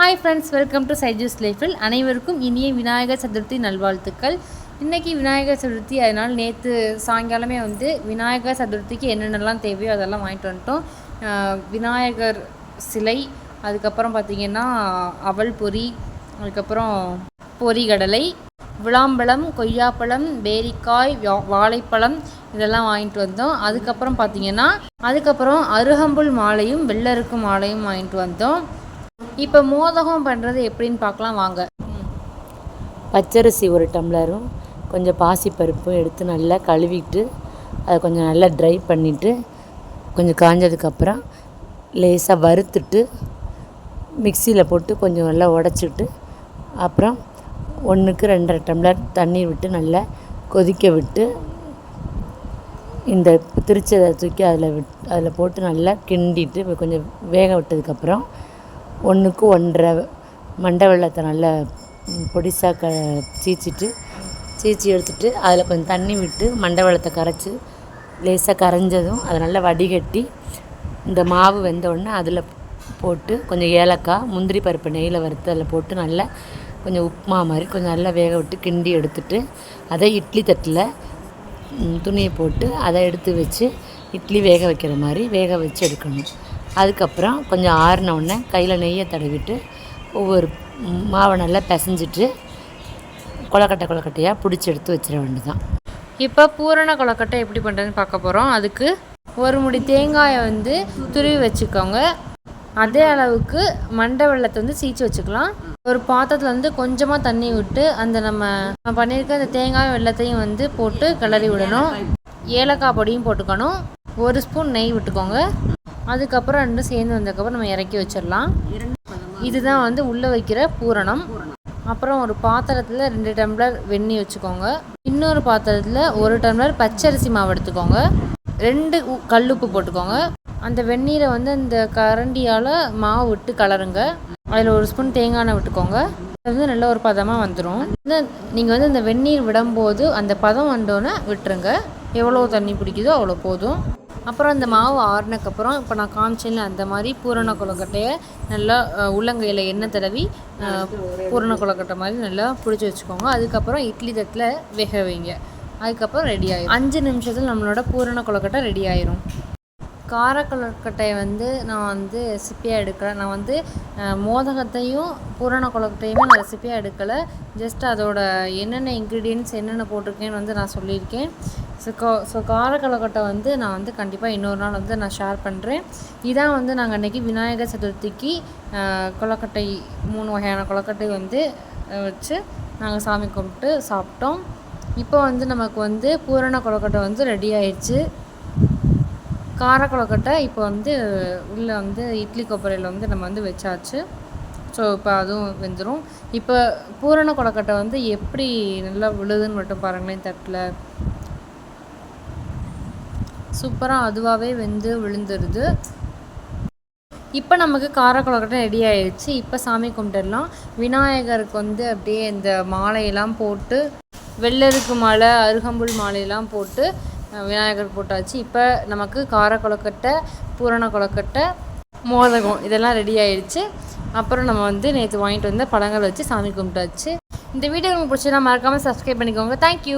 Hi friends welcome to சைஜூஸ் லைஃபில் அனைவருக்கும் இனிய விநாயகர் சதுர்த்தி நல்வாழ்த்துக்கள். இன்றைக்கி விநாயகர் சதுர்த்தி அதனால் நேற்று சாயங்காலமே வந்து விநாயகர் சதுர்த்திக்கு என்னென்னலாம் தேவையோ அதெல்லாம் வாங்கிட்டு வந்துட்டோம். விநாயகர் சிலை அதுக்கப்புறம் பார்த்திங்கன்னா அவல் பொரி அதுக்கப்புறம் பொரிகடலை விளாம்பழம் கொய்யாப்பழம் பேரிக்காய் வா- வாழைப்பழம் இதெல்லாம் வாங்கிட்டு வந்தோம். அதுக்கப்புறம் பார்த்திங்கன்னா அதுக்கப்புறம் அருகம்புல் மாலையும் வெள்ளருக்கு மாலையும் வாங்கிட்டு வந்தோம். இப்போ மோதகம் பண்ணுறது எப்படின்னு பார்க்கலாம் வாங்க. பச்சரிசி ஒரு டம்ளரும் கொஞ்சம் பாசிப்பருப்பும் எடுத்து நல்லா கழுவிட்டு அதை கொஞ்சம் நல்லா ட்ரை பண்ணிவிட்டு கொஞ்சம் காஞ்சதுக்கப்புறம் லேசாக வறுத்துட்டு மிக்சியில் போட்டு கொஞ்சம் நல்லா உடச்சிட்டு அப்புறம் ஒன்றுக்கு ரெண்டரை டம்ளர் தண்ணி விட்டு நல்லா கொதிக்க விட்டு இந்த திருச்சதை தூக்கி அதில் விட் அதில் போட்டு நல்லா கிண்டிட்டு கொஞ்சம் வேக விட்டதுக்கப்புறம் ஒன்றுக்கு ஒன்றரை மண்டை வெள்ளத்தை நல்லா பொடிசாக க சீச்சிட்டு சீச்சி எடுத்துட்டு அதில் கொஞ்சம் தண்ணி விட்டு மண்டை வெள்ளத்தை கரைச்சி லேசாக கரைஞ்சதும் அதை நல்லா வடிகட்டி இந்த மாவு வெந்த உடனே அதில் போட்டு கொஞ்சம் ஏலக்காய் முந்திரி பருப்பு நெய்யில் வறுத்து அதில் போட்டு நல்லா கொஞ்சம் உப்புமா மாதிரி கொஞ்சம் நல்லா வேக விட்டு கிண்டி எடுத்துட்டு அதை இட்லி தட்டில் துணியை போட்டு அதை எடுத்து வச்சு இட்லி வேக வைக்கிற மாதிரி வேக வச்சு எடுக்கணும். அதுக்கப்புறம் கொஞ்சம் ஆறினவுடனே கையில் நெய்யை தடவிட்டு ஒவ்வொரு மாவை நல்லா பிசைஞ்சிட்டு கொலக்கட்டை கொலக்கட்டையாக பிடிச்சி எடுத்து வச்சிட வேண்டியதான் இப்போ பூரண கொலக்கட்டை எப்படி பண்ணுறதுன்னு பார்க்க போகிறோம் அதுக்கு ஒரு முடி தேங்காயை வந்து துருவி வச்சுக்கோங்க. அதே அளவுக்கு மண்டை வெள்ளத்தை வந்து சீச்சு வச்சுக்கலாம். ஒரு பாத்திரத்தில் வந்து கொஞ்சமாக தண்ணி விட்டு அந்த நம்ம நம்ம பண்ணியிருக்க அந்த தேங்காய் வெள்ளத்தையும் வந்து போட்டு கிளறி விடணும். ஏலக்காய் பொடியும் போட்டுக்கணும். ஒரு ஸ்பூன் நெய் விட்டுக்கோங்க. அதுக்கப்புறம் ரெண்டும் சேர்ந்து வந்ததுக்கப்புறம் நம்ம இறக்கி வச்சிடலாம். இதுதான் வந்து உள்ளே வைக்கிற பூரணம். அப்புறம் ஒரு பாத்திரத்தில் ரெண்டு டம்ளர் வெந்நீர் வச்சுக்கோங்க. இன்னொரு பாத்திரத்தில் ஒரு டம்ளர் பச்சரிசி மாவு எடுத்துக்கோங்க. ரெண்டு கல்லுப்பு போட்டுக்கோங்க. அந்த வெந்நீரை வந்து அந்த கரண்டியால் மாவு விட்டு கலருங்க. அதில் ஒரு ஸ்பூன் தேங்காய் எண்ணெய் விட்டுக்கோங்க. அது வந்து நல்ல ஒரு பதமாக வந்துடும் நீங்கள் வந்து இந்த வெந்நீர் விடும்போது அந்த பதம் வந்தோன்னே விட்டுருங்க. எவ்வளோ தண்ணி பிடிக்குதோ அவ்வளோ போதும். அப்புறம் அந்த மாவு ஆறுனக்கப்புறம் இப்போ நான் காமிச்சேன்ல அந்த மாதிரி பூரண கொழுக்கட்டையை நல்லா உள்ளங்கையில் எண்ணெய் தடவி பூரண கொழுக்கட்டை மாதிரி நல்லா பிடிச்சி வச்சுக்கோங்க. அதுக்கப்புறம் இட்லி தட்டில் வேக வைங்க. அதுக்கப்புறம் ரெடி ஆயிடும் அஞ்சு நிமிஷத்தில் நம்மளோட பூரண கொழுக்கட்டை ரெடி ஆயிரும். கார கொழுக்கட்டையை வந்து நான் வந்து ரெசிப்பியாக எடுக்கலை. நான் வந்து மோதகத்தையும் பூரண கொழுக்கட்டையுமே நான் ரெசிப்பியாக எடுக்கலை. ஜஸ்ட் அதோட என்னென்ன இன்க்ரீடியன்ட்ஸ் என்னென்ன போட்டிருக்கேன்னு வந்து நான் சொல்லியிருக்கேன். ஸோ கா ஸோ கார வந்து நான் வந்து கண்டிப்பாக இன்னொரு நாள் வந்து நான் ஷேர் பண்ணுறேன் இதான் வந்து நாங்கள் அன்றைக்கி விநாயகர் சதுர்த்திக்கு கொலக்கட்டை கொழுக்கட்டை மூணு வகையான கொழுக்கட்டை வந்து வச்சு நாங்கள் சாமி கும்பிட்டு சாப்பிட்டோம். இப்போ வந்து நமக்கு வந்து பூரண கொழுக்கட்டை வந்து ரெடி ஆயிடுச்சு. கார கொலக்கட்டை இப்போ வந்து உள்ளே வந்து இட்லி கொப்பரையில் வந்து நம்ம வந்து வச்சாச்சு. ஸோ இப்போ அதுவும் வெந்துடும் இப்போ பூரண கொழுக்கட்டை வந்து எப்படி நல்லா விழுதுன்னு மட்டும் பாருங்களேன் தட்டில். சூப்பராக அதுவாகவே வெந்து விழுந்துருது. இப்போ நமக்கு கார ரெடி ஆயிடுச்சு. இப்போ சாமி கும்பிட்டுடலாம். விநாயகருக்கு வந்து அப்படியே இந்த மாலையெல்லாம் போட்டு வெள்ளருக்கு மாலை அருகம்புல் மாலையெல்லாம் போட்டு விநாயகர் போட்டாச்சு. இப்போ நமக்கு கார பூரண கொழுக்கட்டை மோதகம் இதெல்லாம் ரெடி ஆயிடுச்சு. அப்புறம் நம்ம வந்து நேற்று வாங்கிட்டு வந்த பழங்கள் வச்சு சாமி கும்பிட்டாச்சு. இந்த வீடியோ உங்களுக்கு பிடிச்சதா மறக்காமல் சப்ஸ்கிரைப் பண்ணிக்கோங்க. தேங்க்யூ